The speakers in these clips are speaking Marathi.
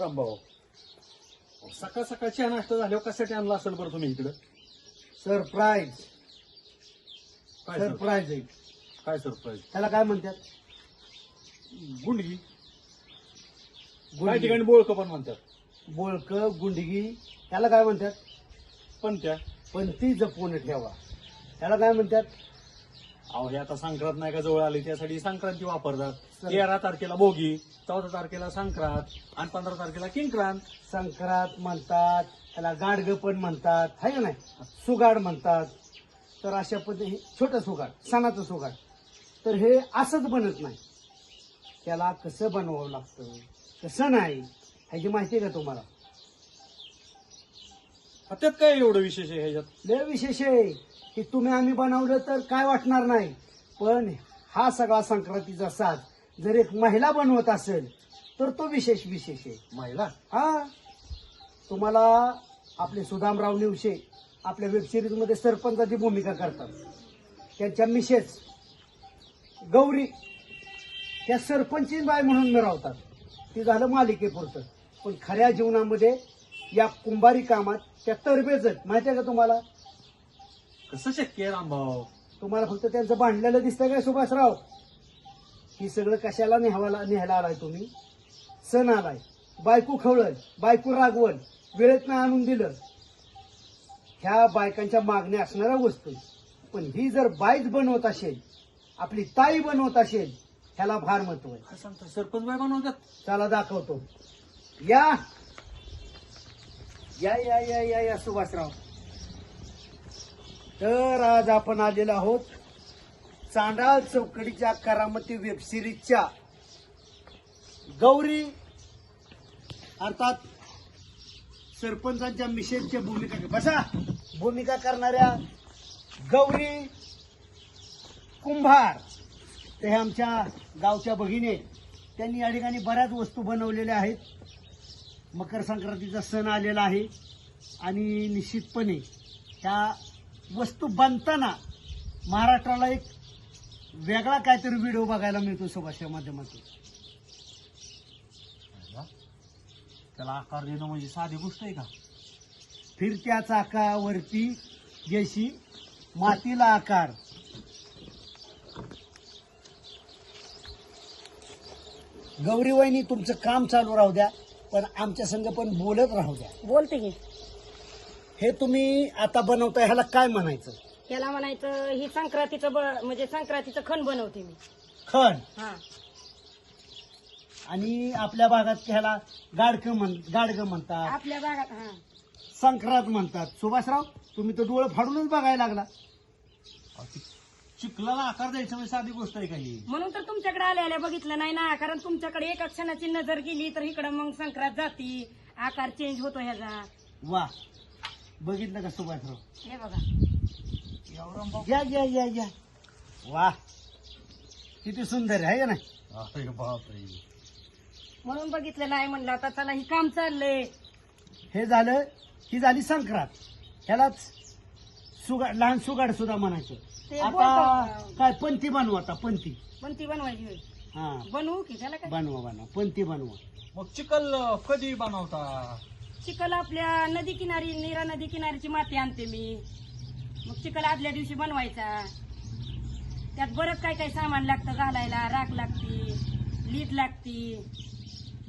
रामभाऊ सकाळ सकाळ चहा नाश्ता झाल्यावर कशासाठी आणला असेल बरं तुम्ही इकडं? सरप्राईज. काय सर? सरप्राईज आहे काय सरप्राईज? त्याला काय म्हणतात? गुंडगी. काही गुंडगी. ठिकाणी बोळक पण म्हणतात. बोळक गुंडगी. त्याला काय म्हणतात? पण त्या. पण ती जपून ठेवा. त्याला काय म्हणतात? अहो हे आता संक्रांत नाही का जवळ आली त्यासाठी संक्रांती वापरतात. तेरा तारखेला भोगी चौदा तारखेला संक्रांत आणि पंधरा तारखेला किंक्रांत. संक्रांत म्हणतात त्याला गाडग पण म्हणतात है का नाही? सुगाड म्हणतात. तर अशा पद्धती छोटं सुगाड सणाचं सुगाड. तर हे असंच बनत नाही. त्याला कसं बनवावं लागतं? कसं नाही? ह्याची माहिती आहे का तुम्हाला? त्यात काय एवढं विशेष आहे ह्याच्यात? लय विशेष आहे. की तुम्ही आम्ही बनवलं तर काय वाटणार नाही. पण हा सगळा संक्रांतीचा साज जर एक महिला बनवत असेल तर तो विशेष विशेष आहे. महिला? हा. तुम्हाला आपले सुदामराव निवशे आपल्या वेबसिरीजमध्ये सरपंचाची भूमिका करतात. त्यांच्या मिसेस गौरी त्या सरपंची बाय म्हणून मिरवतात. ते झालं मालिकेपुरतं. पण खऱ्या जीवनामध्ये या कुंभारी कामात त्या तरबेज आहेत. माहिती आहे का तुम्हाला? कसं शक्य आहे रामभाऊ? तुम्हाला फक्त त्यांचं बांधलेलं दिसतंय काय सुभाषराव? ही सगळं कशाला न्यावाला न्यायला आलाय तुम्ही? सण आलाय. बायको खवळल बायको रागवल वेळेत नाही आणून दिलं. ह्या बायकांच्या मागण्या असणाऱ्या वस्तू पण ही जर बाईच बनवत असेल आपली ताई बनवत असेल ह्याला फार महत्त्व आहे. काय सांगता सरपंच बाय बनवतात. त्याला दाखवतो. या! या या या या या सुभाषराव. तर आज आपण आलेलो आहोत चांडाळ चौकडीच्या करामती वेब सिरीजच्या गौरी अर्थात सरपंचांच्या मिशनच्या भूमिका बसा. भूमिका करणाऱ्या गौरी कुंभार. ते आमच्या गावच्या भगिनी त्यांनी या ठिकाणी बऱ्याच वस्तू बनवलेल्या आहेत. मकर संक्रांतीचा सण आलेला आहे. आणि निश्चितपणे ह्या वस्तू बनताना महाराष्ट्राला एक वेगळा काहीतरी व्हिडिओ बघायला मिळतो सुभाषच्या माध्यमातून. त्याला आकार देणं म्हणजे साधी गोष्ट आहे का? फिरत्या चाकावरती जशी मातीला आकार. गौरी वहिनी तुमचं काम चालू राहू द्या. पण आमच्या संग पण बोलत राहू द्या. बोलते की. हे तुम्ही आता बनवताय ह्याला काय म्हणायचं? याला म्हणायचं ही संक्रांतीचं ब- म्हणजे संक्रांतीचं खण बनवते मी. खण? हा. आणि आपल्या भागात ह्याला गाडक म्हण गाडग म्हणतात. आपल्या भागात हा. संक्रांत म्हणतात. सुभाषराव तुम्ही तर डोळे फाडूनच बघायला लागला. चिखलाला आकार द्यायचं म्हणजे साधी गोष्ट आहे का ही? म्हणून तर तुमच्याकडे आल्या आल्या बघितलं नाही ना कारण तुमच्याकडे एका क्षणाची नजर गेली तर इकडं मग संक्रांत जाती आकार चेंज होतो ह्याचा. वा. बघितलं का सुभाषराव? हे बघा. या या या या. वा. किती सुंदर आहे का नाही? अरे बापरे. म्हणून बघितलं नाही म्हणलं आता चला ही काम चाललंय. हे झालं ही झाली संक्रांत. ह्यालाच सुगाड लहान सुगाड सुद्धा म्हणायचं. ते आता बोलतात. काय पंथी बनवा आता पंथी पण ती बनवायची होय. हा. बनवू की त्याला काय? बनवा बनवा. पंथी बनवा. मग चिखल अं, कधी बनवता? चिखल आपल्या नदी किनारी नीरा नदी किनारीची माती आणते मी. मग चिखल आदल्या दिवशी बनवायचा. त्यात बरंच काय काय सामान लागतं घालायला राख लागती लीट लागती.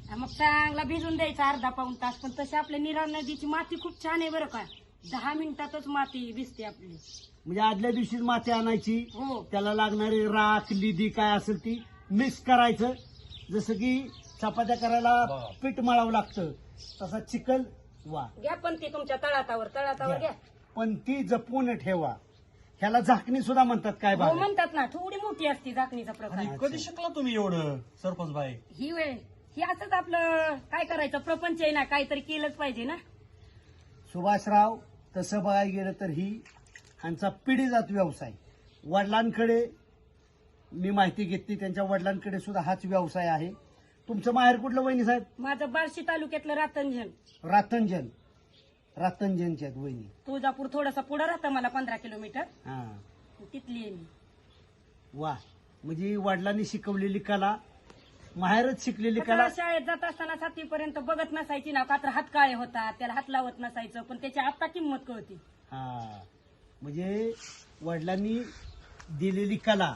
आणि मग चांगला भिजून द्यायचा अर्धा पाऊन तास. पण तशी आपल्या नीरा नदीची माती खूप छान आहे बरं का. दहा मिनिटातच माती भिजते आपली. म्हणजे आदल्या दिवशीच माती आणायची. हो. त्याला लागणारी राख लिदी काय असेल ती मिक्स करायचं. जसं की चपात्या करायला. पीठ मळावं लागतं. तसा चिकल वा. घ्या पण ती तुमच्या तळातावर तळातावर घ्या. पण ती जपून ठेवा. ह्याला झाकणी सुद्धा म्हणतात काय हो बाबा म्हणतात ना थोडी मोठी असते झाकणीचा आणि प्रकार कधी शिकला तुम्ही एवढं सरपंच बाई? ही वेळ ही असंच आपलं काय करायचं? प्रपंच आहे ना काहीतरी केलंच पाहिजे ना. सुभाषराव तसं बघायला गेलं तर ही ह्यांचा पिढीजात व्यवसाय. वडिलांकडे मी माहिती घेतली त्यांच्या वडिलांकडे सुद्धा हाच व्यवसाय आहे. तुमचं माहेर कुठलं वहिनी साहेब? माझं बार्शी तालुक्यातलं रातंजन रातंजन रातंजनच्या आहेत वहिनी. तुळजापूर थोडासा पुढं राहतं मला पंधरा किलोमीटर. हा. तिथली आहे मी. वा. म्हणजे वडिलांनी शिकवलेली कला माहेरच शिकलेली कला. शाळेत जात असताना सातवीपर्यंत बघत नसायची ना का तर हात काळे होतात त्याला हात लावत नसायचं पण त्याची आता किंमत कळती. हा. म्हणजे वडिलांनी दिलेली कला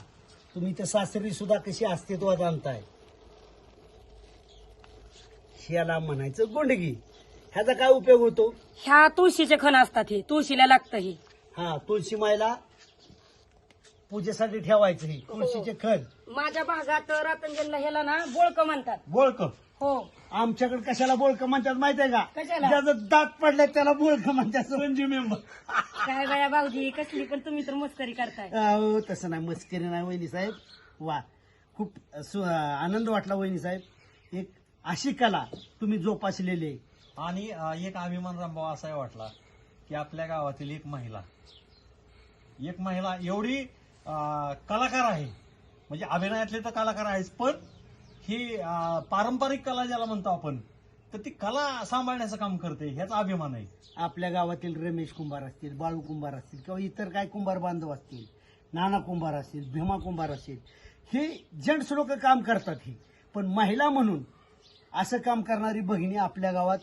तुम्ही त्या सासरी सुद्धा कशी अस्तित्वात आणताय? ह्याला म्हणायचं गोंडगी. ह्याचा काय उपयोग होतो? ह्या तुळशीचे खण असतात हे तुळशीला लागतं हे. हा तुळशी मायला पूजेसाठी ठेवायचं हे तुळशीचे खण. माझ्या भागात रतंजनला ह्याला ना बोळक म्हणतात. बोळक. हो. आमच्याकडे कशाला बोळक म्हणतात माहिती आहे का? कशाला? ज्याचं दात पडले त्याला बोळक म्हणतात. संजीव मेंबर. काय बाया भाऊजी कसली पण तुम्ही तर मस्करी करताय. अहो तसं नाही. मस्करी नाही वहिनी साहेब. वा खूप सु- आनंद वाटला वहिनी साहेब. एक अशी कला तुम्ही जोपासलेली आहे. आणि अं, एक अभिमान रामभाऊ असाही वाटला की आपल्या गावातील एक महिला एक महिला एवढी अं, कलाकार आहे. म्हणजे अभिनयातले तर कलाकार आहेच पण ही पारंपरिक कला ज्याला म्हणतो आपण तर ती कला सांभाळण्याचं काम करते ह्याचा अभिमान आहे. आपल्या गावातील रमेश कुंभार असतील बाळू कुंभार असतील किंवा इतर काय कुंभार बांधव असतील नाना कुंभार असतील भीमा कुंभार असतील हे जेंट्स लोक काम करतात ही. पण महिला म्हणून असं काम करणारी भगिनी आपल्या गावात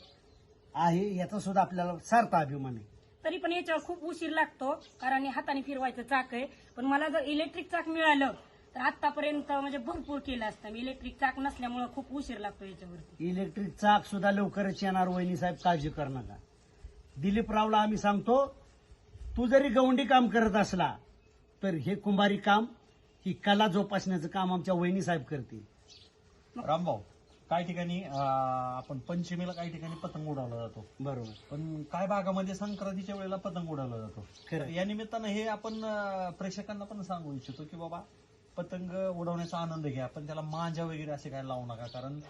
आहे याचा सुद्धा आपल्याला सार्थ अभिमान आहे. तरी पण याच्यावर खूप उशीर लागतो कारण हे हाताने फिरवायचं चाक आहे. पण मला जर इलेक्ट्रिक चाक मिळालं तर आतापर्यंत म्हणजे भरपूर केलं असतं. मी इलेक्ट्रिक चाक नसल्यामुळे खूप उशीर लागतो याच्यावरती. इलेक्ट्रिक चाक सुद्धा लवकरच येणार वहिनी साहेब. काळजी कर नका. दिलीप रावला आम्ही सांगतो तू जरी गवंडी काम करत असला तर हे कुंभारी काम ही कला जोपासण्याचं काम आमच्या वहिनी साहेब करतील. रामभाऊ काही ठिकाणी अं, आपण पंचमीला काही ठिकाणी पतंग उडवला जातो. बरोबर. पण काय भागामध्ये संक्रांतीच्या वेळेला पतंग उडवला जातो? खरं. तर या निमित्तानं हे आपण अं, प्रेक्षकांना पण सांगू इच्छितो की बाबा पतंग उडवण्याचा आनंद घ्या पण त्याला मांजा वगैरे असे काय लावू नका. कारण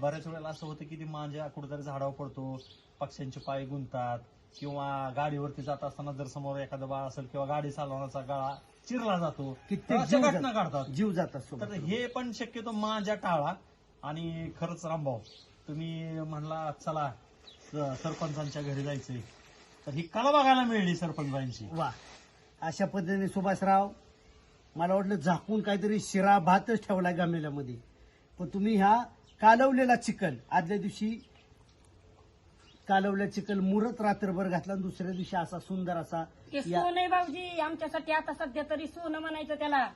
बऱ्याच वेळेला असं होतं की ती मांजा कुठेतरी झाडावर पडतो पक्ष्यांचे पाय गुंततात किंवा गाडीवरती जात असताना जर समोर एखादा बाळ असेल किंवा गाडी चालवण्याचा गाळा चिरला जातो तर जीव घटना घडतात. जीव जातात तर सोबत हे पण शक्यतो मांजा टाळा आणि खरंच रामभाऊ तुम्ही म्हणला चला सरपंचांच्या घरी जायचंय. तर ही कला बघायला मिळली सरपंचांची. वा. अशा पद्धतीने सुभाषराव मला वाटलं झाकून काहीतरी शिरा भातच ठेवलाय गमेल्यामध्ये पण तुम्ही ह्या कालवलेला चिकन आदल्या दिवशी कालवलेला चिकन मुरत रात्रभर घातला आणि दुसऱ्या दिवशी असा सुंदर असा ते या- सोनं आहे भाऊजी आमच्यासाठी आता सध्या तरी सोनं म्हणायचं त्याला.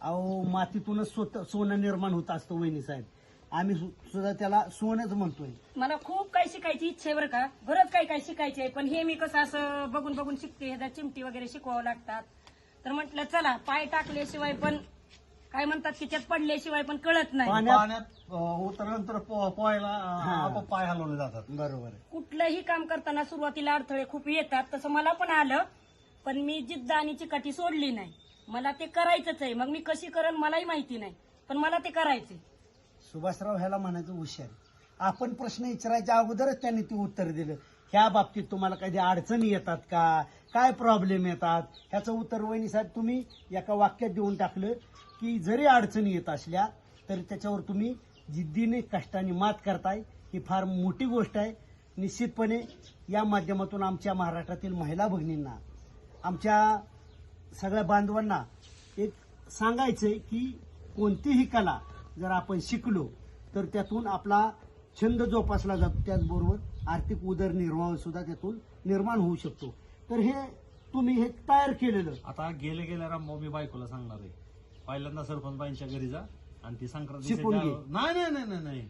अहो मातीतूनच स्वतः सोनं निर्माण होत असतं वहिनी साहेब. आम्ही सु- सुद्धा त्याला सोनच म्हणतोय. मला खूप काही शिकायची इच्छा आहे बरं का. बरंच काही काही शिकायचे आहे पण हे मी कसं असं बघून बघून शिकते. ह्याच्या चिमटी वगैरे शिकवावं लागतात. तर म्हटलं चला पाय टाकल्याशिवाय पण काय म्हणतात की त्यात पडल्याशिवाय पण कळत नाही. पाण्यात- अं, उतरल्यानंतर पो- पोहायला अं, हा. आपोआप पाय हलवले जातात. बरोबर आहे. कुठलंही काम करताना सुरुवातीला अडथळे खूप येतात तसं मला पण आलं पण मी जिद्द आणि चिकाटी सोडली नाही. मला ते करायचंच आहे. मग मी कशी करण मलाही माहिती नाही पण मला ते करायचंय. सुभाषराव ह्याला म्हणायचं हुशार आपण प्रश्न विचारायच्या अगोदरच त्यांनी ती उत्तर दिलं. ह्या बाबतीत तुम्हाला कधी अडचणी येतात का? काय प्रॉब्लेम येतात? ह्याचं उत्तर वहिनी साहेब तुम्ही एका वाक्यात देऊन टाकलं की जरी अडचणी येत असल्या तरी त्याच्यावर तुम्ही जिद्दीने कष्टाने मात करताय. ही फार मोठी गोष्ट आहे. निश्चितपणे या माध्यमातून आमच्या महाराष्ट्रातील महिला भगिनींना आमच्या सगळ्या बांधवांना एक सांगायचं आहे की कोणतीही कला जर आपण शिकलो तर त्यातून आपला छंद जोपासला जातो त्याचबरोबर आर्थिक उदरनिर्वाह सुद्धा त्यातून निर्माण होऊ शकतो. तर हे तुम्ही हे तयार केलेलं. आता गेले गेल्या रामभाऊ मी बायकोला सांगणार आहे. पहिल्यांदा सरपंचांच्या घरी जा आणि ती संक्रांती शिकून घे. नाही नाही नाही नाही नाही.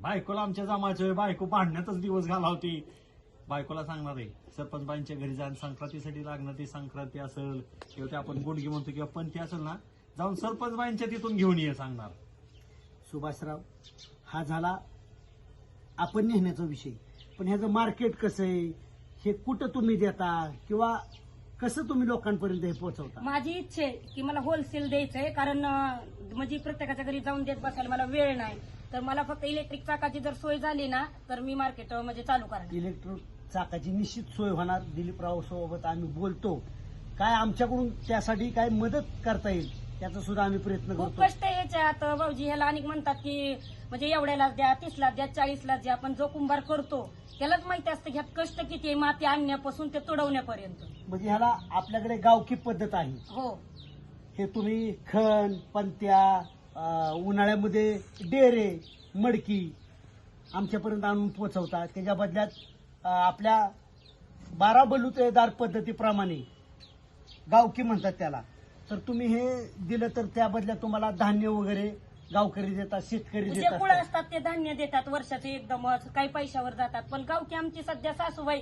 बायकोला आमच्या जमायचोय बायको भांडण्यातच दिवस घालावती. बायकोला सांगणार आहे. सरपंचांच्या घरी जा आणि संक्रांतीसाठी लागणार ती संक्रांती असेल किंवा ते आपण गुडगी म्हणतो किंवा पंथी असेल ना जाऊन सरपंच बाईंच्या तिथून घेऊन ये सांगणार. सुभाषराव हा झाला आपण नेहण्याचा विषय. पण ह्याचं मार्केट कसं आहे? हे कुठं तुम्ही देता? किंवा कसं तुम्ही लोकांपर्यंत हे पोहोचवता? माझी इच्छा आहे की मला होलसेल द्यायचंय कारण अं, म्हणजे प्रत्येकाच्या घरी जाऊन देत बसायला मला वेळ नाही. तर मला फक्त इलेक्ट्रिक चाकाची जर सोय झाली ना तर मी मार्केट म्हणजे चालू करणार. इलेक्ट्रिक चाकाची निश्चित सोय होणार. दिलीपराव सोबत आम्ही बोलतो. काय आमच्याकडून त्यासाठी काय मदत करता येईल? त्याचा सुद्धा आम्ही प्रयत्न खूप करतो. कष्ट याच्यात. भाऊजी ह्याला अनेक म्हणतात की म्हणजे एवढ्यालाच द्या तीसलाच द्या चाळीसलाच द्या पण जो कुंभार करतो त्यालाच माहिती असतं की ह्यात कष्ट किती आहे माती आणण्यापासून ते तुडवण्यापर्यंत. म्हणजे ह्याला आपल्याकडे गावकी पद्धत आहे. हो. हे तुम्ही खण पंत्या अं, उन्हाळ्यामध्ये डेरे मडकी आमच्यापर्यंत आणून पोचवतात. त्याच्या बदल्यात अं, आपल्या बारा बलुतेदार पद्धतीप्रमाणे गावकी म्हणतात त्याला. तर तुम्ही हे दिलं तर त्या बदल्यात तुम्हाला धान्य वगैरे गावकरी देतात शेतकरी जे देतात कुळ असतात ते धान्य देतात वर्षाचे एकदमच काही पैशावर जातात. पण गावकी आमची सध्या सासूबाई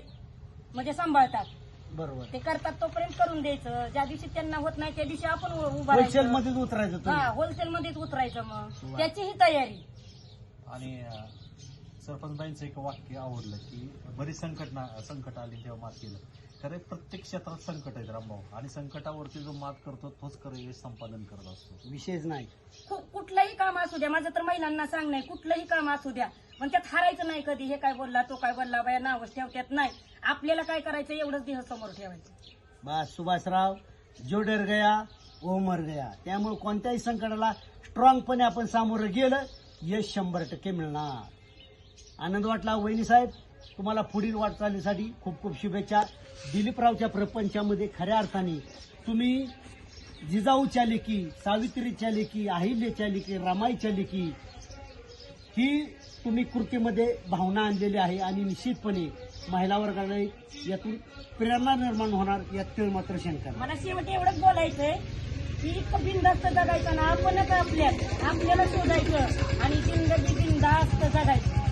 म्हणजे सांभाळतात. बरोबर. ते करतात तोपर्यंत करून द्यायचं. ज्या दिवशी त्यांना होत नाही त्या दिवशी आपण उ- उभा होलसेल राहायचं. मध्येच उतरायचं हा तुम्ही होलसेल मध्येच उतरायचं मग. त्याचीही तयारी. आणि अं, सरपंचबाईंचं एक वाक्य आवडलं की बरीच संकट ना संकट आली तेव्हा मात केलं. खरे प्रत्येक क्षेत्रात संकट आहेत रामभाऊ. आणि संकटावरती जो मात करतो तोच खरं यश संपादन करत असतो. विशेष नाही. कु- कुठलंही काम असू द्या. माझं तर महिलांना सांग नाही कुठलंही काम असू द्या. पण त्यात हारायचं नाही कधी. हे काय बोलला तो काय बोलला बाया नावच ठेवत्यात नाही. आपल्याला काय करायचं? एवढंच देह समोर ठेवायचं. बस सुभाषराव जो डर गया वो मर गया. त्यामुळे कोणत्याही संकटाला स्ट्रॉंगपणे आपण सामोरं गेलं यश शंभर टक्के मिळणार. आनंद वाटला वहिनी साहेब. तुम्हाला पुढील वाटचालीसाठी खूप खूप शुभेच्छा. दिलीपरावच्या प्रपंचामध्ये खऱ्या अर्थाने तुम्ही जिजाऊच्या लेखी सावित्रीच्या लेखी अहिल्याच्या लेखी रमाईच्या लेखी ही तुम्ही कृतीमध्ये भावना आणलेली आहे आणि निश्चितपणे महिला वर्गाला यातून प्रेरणा निर्माण होणार यात ते मात्र शंका मला शेवटी एवढंच बोलायचंय की इतकं बिंदास्त जगायचं ना आपणच आपल्या आपल्याला शोधायचं आणि जिंदगी बिंदास्त जगायचं.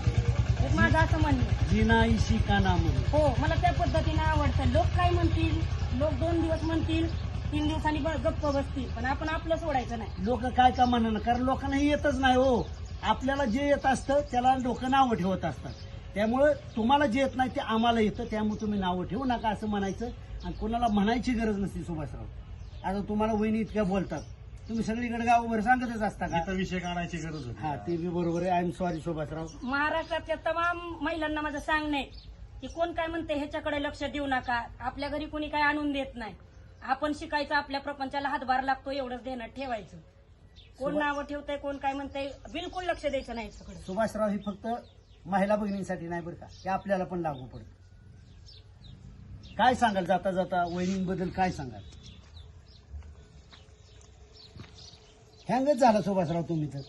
माझं असं म्हणणं आहे. जिनाईशी काना म्हणून. हो मला त्या पद्धतीनं आवडतं. लोक काय म्हणतील? लोक दोन दिवस म्हणतील तीन दिवसांनी ब- गप्प बसतील. पण आपण आपलं सोडायचं नाही. लोक काय का म्हणणार कारण लोकांना हे येतच नाही हो. आपल्याला जे येत असतं त्याला लोक नावं ठेवत असतात. त्यामुळे तुम्हाला जे येत नाही ते आम्हाला येतं. त्यामुळे तुम्ही नावं ठेवू नका असं म्हणायचं. आणि कोणाला म्हणायची गरज नसते सुभाषराव. आता तुम्हाला वहिनी इतक्या बोलतात. तुम्ही सगळीकडे गावभर सांगतच असता का? इथं विषय काढायची गरज हा होती ते बी बरोबर आहे. आय एम सॉरी सुभाषराव महाराष्ट्रातल्या तमाम महिलांना माझं सांगणे की कोण काय म्हणते ह्याच्याकडे लक्ष देऊ नका. आपल्या घरी कोणी काय आणून देत नाही. आपण शिकायचं आपल्या प्रपंचाला हातभार लागतो एवढंच देण्यात ठेवायचं. कोण नावं ठेवतंय कोण काय म्हणतंय बिलकुल लक्ष द्यायचं नाही सुभाषराव ही फक्त महिला भगिनींसाठी नाही बरं का हे आपल्याला पण लागू पडतं. काय सांगाल? जाता जाता वहिनींबद्दल काय सांगाल? हँगच झाला सुभाषराव तुम्ही तर.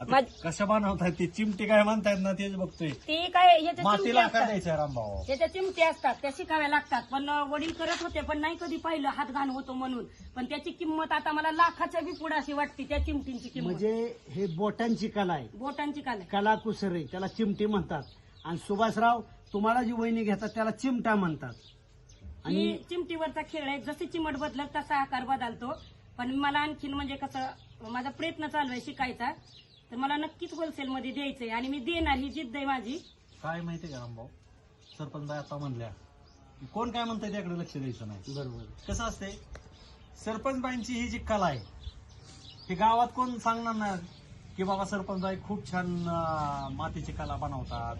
आता माझ- कशा बनवतायत ते चिमटे काय म्हणतायत ना तेच बघतोय. ते काय मातीला चिमट्या आकार असतात. द्यायचा रामभाऊ त्याच्या चिमट्या असतात त्या शिकाव्या लागतात. पण वडील करत होते पण नाही कधी पाहिलं हात घाण होतो म्हणून. पण त्याची किंमत आता मला लाखाच्या बी पुढे अशी वाटते त्या चिमटींची किंमत. म्हणजे हे बोटांची कला आहे. बोटांची काल आहे. कला कुसर आहे त्याला चिमटे म्हणतात. आणि सुभाषराव तुम्हाला जी वहिनी घेतात त्याला चिमटा म्हणतात. आणि ही चिमटीवरचा खेळ आहे. जशी चिमट बदलत तसा आकार बदलतो. पण मला आणखीन म्हणजे कसं माझा प्रयत्न चालू आहे शिकायचा. तर मला नक्कीच होलसेलमध्ये द्यायचंय आणि मी देणार ही जिद्द आहे माझी. काय माहितीये का रामभाऊ? सरपंच आता म्हणल्या की कोण काय म्हणतंय त्याकडे लक्ष द्यायचं नाही. बरोबर. कसं असते सरपंचबाईंची ही जी कला आहे ही गावात कोण सांगणार नाही की बाबा सरपंचबाई खूप छान अं, मातीची कला बनवतात.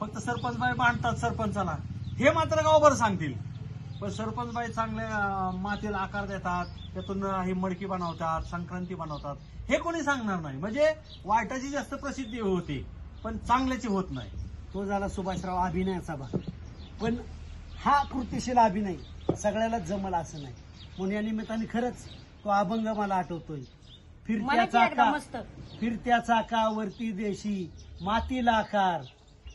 फक्त सरपंचबाई बांधतात सरपंचाला हे मात्र गावभर सांगतील. पण सरपंचबाई चांगले अं, मातीला आकार देतात त्यातून ही मडकी बनवतात संक्रांती बनवतात. हे कोणी सांगणार नाही. म्हणजे वाईटाची जास्त प्रसिद्धी होते पण चांगल्याची होत नाही. तो झाला सुभाषराव अभिनयाचा भाग. पण हा कृतीशील अभिनय सगळ्याला जमल असं नाही. म्हणून या निमित्ताने खरंच तो अभंग मला आठवतोय. फिरत्या मला ती एकदा चाका मस्त. फिरत्या चाकावरती देशी मातीला आकार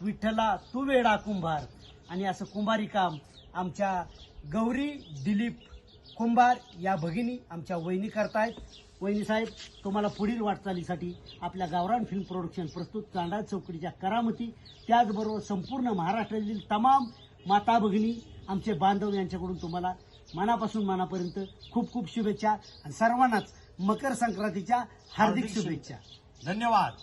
विठ्ठला तू वेडा कुंभार. आणि असं कुंभारी काम आमच्या गौरी दिलीप कुंभार या भगिनी आमच्या वहिनी करतायत. वहिनी साहेब तुम्हाला पुढील वाटचालीसाठी आपल्या गावरान फिल्म प्रोडक्शन प्रस्तुत चांडा चौकडीच्या करामती त्याचबरोबर संपूर्ण महाराष्ट्रातील तमाम माता भगिनी आमचे बांधव यांच्याकडून तुम्हाला मनापासून मनापर्यंत खूप खूप शुभेच्छा आणि सर्वांनाच मकर संक्रांतीच्या हार्दिक शुभेच्छा. धन्यवाद.